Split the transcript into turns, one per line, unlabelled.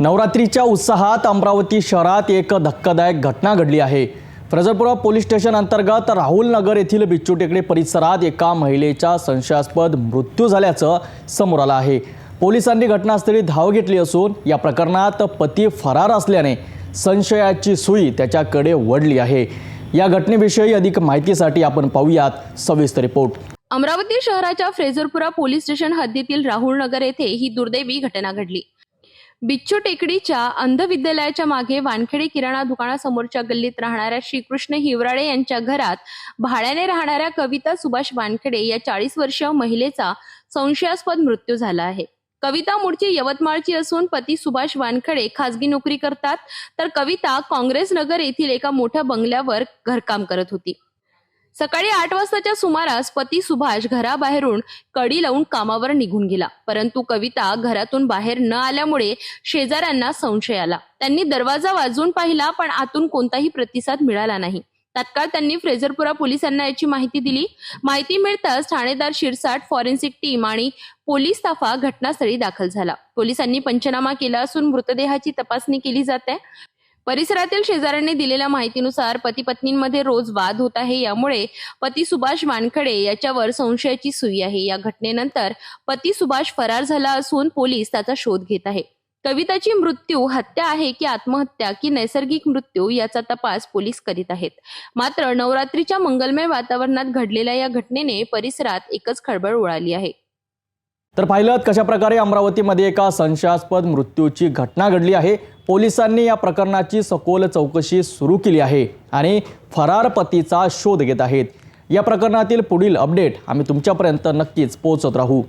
नवरात्रीच्या उत्साहात अमरावती शहरात एक धक्कादायक घटना घडली आहे. फ्रजलपुरा पोलीस स्टेशन अंतर्गत राहुल नगर येथील बिच्चू टेकडे परिसरात एका महिलेचा संशयास्पद मृत्यू झाल्याचं समोर आलं आहे. पोलिसांनी घटनास्थळी धाव घेतली असून या प्रकरणात पती फरार असल्याने संशयाची सुई त्याच्याकडे वडली आहे. या घटनेविषयी अधिक माहितीसाठी आपण पाहूयात सविस्तर रिपोर्ट.
अमरावती शहराच्या फ्रेझरपुरा पोलीस स्टेशन हद्दीतील राहुल नगर येथे ही दुर्दैवी घटना घडली. बिच्छू टेकडीच्या अंध विद्यालयाच्या मागे वानखेडे किराणा दुकानासमोरच्या गल्लीत राहणाऱ्या श्रीकृष्ण हिवराळे यांच्या घरात भाड्याने राहणाऱ्या कविता सुभाष वानखेडे या चाळीस वर्षीय महिलेचा संशयास्पद मृत्यू झाला आहे. कविता मूळची यवतमाळची असून पती सुभाष वानखडे खासगी नोकरी करतात. तर कविता काँग्रेस नगर येथील एका मोठ्या बंगल्यावर घरकाम करत होती. सकाळी आठ वाजताच्या सुमारास पती सुभाष घराबाहेरून कडी लावून कामावर निघून गेला. परंतु कविता घरातून बाहेर न आल्यामुळे शेजाऱ्यांना संशय आला. त्यांनी दरवाजा वाजवून पाहिला पण आतून कोणताही प्रतिसाद मिळाला नाही. तात्काळ त्यांनी फ्रेझरपुरा पोलिसांना याची माहिती दिली. माहिती मिळताच ठाणेदार शिरसाट फॉरेन्सिक टीम आणि पोलीस ताफा घटनास्थळी दाखल झाला. पोलिसांनी पंचनामा केला असून मृतदेहाची तपासणी केली जाते. परिसरातील शेजाऱ्यांनी दिलेल्या माहितीनुसार पती पत्नींमध्ये रोज वाद होत आहे. यामुळे पती सुभाष वानखडे याच्यावर संशयाची सुई आहे. या घटनेनंतर पती सुभाष फरार झाला असून पोलीस त्याचा शोध घेत आहे. कविताची मृत्यू हत्या आहे की आत्महत्या की नैसर्गिक मृत्यू याचा तपास पोलीस करीत आहेत. मात्र नवरात्रीच्या मंगलमय वातावरणात घडलेल्या या घटनेने परिसरात एकच खळबळ उडाली आहे.
तर पाहिलं कशा प्रकारे अमरावतीमध्ये एका संशयास्पद मृत्यूची घटना घडली आहे. पोलिसांनी या प्रकरणाची सखोल चौकशी सुरू केली आहे आणि फरार पतीचा शोध घेत आहेत. या प्रकरणातील पुढील अपडेट आम्ही तुमच्यापर्यंत नक्कीच पोहोचत राहू.